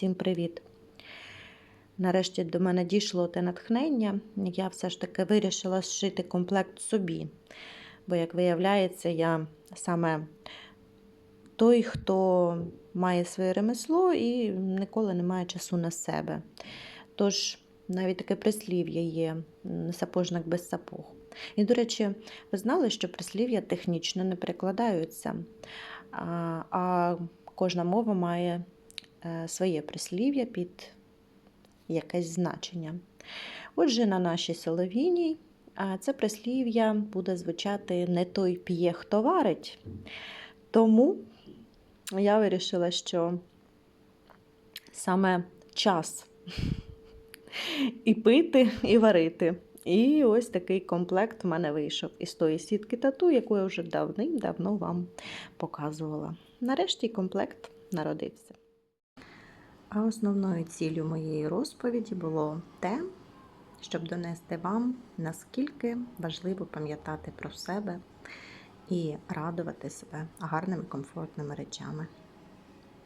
Всім привіт! Нарешті до мене дійшло те натхнення. Я все ж таки вирішила зшити комплект собі. Бо, як виявляється, я саме той, хто має своє ремесло і ніколи не має часу на себе. Тож, навіть таке прислів'я є сапожник без сапог. І, до речі, ви знали, що прислів'я технічно не перекладаються, а, кожна мова має своє прислів'я під якесь значення. Отже, на нашій солов'їній це прислів'я буде звучати не той п'є, хто варить. Тому я вирішила, що саме час і пити, і варити. І ось такий комплект в мене вийшов із тої сітки тату, яку я вже давним-давно вам показувала. Нарешті комплект народився. А основною ціллю моєї розповіді було те, щоб донести вам, наскільки важливо пам'ятати про себе і радувати себе гарними комфортними речами.